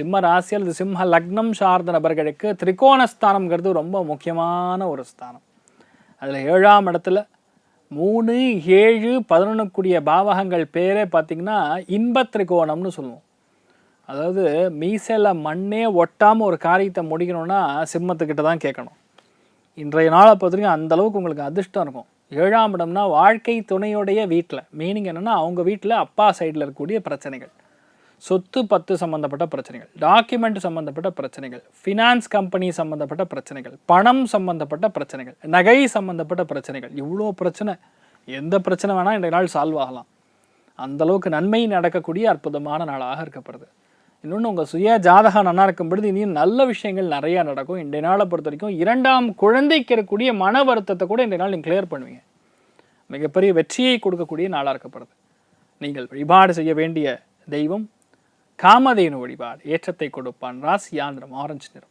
சிம்ம ராசி அல்லது சிம்ம லக்னம் சார்ந்த நபர்களுக்கு திரிகோணஸ்தானம்ங்கிறது ரொம்ப முக்கியமான ஒரு ஸ்தானம். அதில் ஏழாம் இடத்துல மூணு ஏழு பதினொன்றுக்குரிய பாவகங்கள் பேரே பார்த்திங்கன்னா இன்ப திரிகோணம்னு சொல்லுவோம். அதாவது மீசையில் மண்ணே ஒட்டாமல் ஒரு காரியத்தை முடிக்கணும்னா சிம்மத்துக்கிட்ட தான் கேட்கணும். இன்றைய நாளை பொறுத்தவரைக்கும் அந்தளவுக்கு உங்களுக்கு அதிர்ஷ்டம் இருக்கும். ஏழாம் இடம்னா வாழ்க்கை துணையுடைய வீட்டில் மீனிங் என்னென்னா அவங்க வீட்டில் அப்பா சைடில் இருக்கக்கூடிய பிரச்சனைகள். சொத்து பத்து சம்மந்தப்பட்ட பிரச்சனைகள் டாக்குமெண்ட் சம்மந்தப்பட்ட பிரச்சனைகள் ஃபினான்ஸ் கம்பெனி சம்மந்தப்பட்ட பிரச்சனைகள் பணம் சம்மந்தப்பட்ட பிரச்சனைகள் நகை சம்மந்தப்பட்ட பிரச்சனைகள் இவ்வளோ பிரச்சனை. எந்த பிரச்சனை வேணால் இன்றைய நாள் சால்வ் ஆகலாம். அந்த அளவுக்கு நன்மை நடக்கக்கூடிய அற்புதமான நாளாக இருக்கப்படுது இன்னொன்று உங்கள் சுய ஜாதகம் நல்லா இருக்கும் பொழுது இனியும் நல்ல விஷயங்கள் நிறையா நடக்கும். இன்றைய நாளை பொறுத்த வரைக்கும் இரண்டாம் குழந்தைக்கு இருக்கக்கூடிய மன வருத்தத்தை கூட இன்றைய நாள் நீங்கள் கிளியர் பண்ணுவீங்க. மிகப்பெரிய வெற்றியை கொடுக்கக்கூடிய நாளாக இருக்கப்படுது நீங்கள் வழிபாடு செய்ய வேண்டிய தெய்வம் காமதேனு வழிபாடு ஏற்றத்தை கொடுப்பான். ராசி ஆந்திரம் ஆரஞ்சு நிறம்.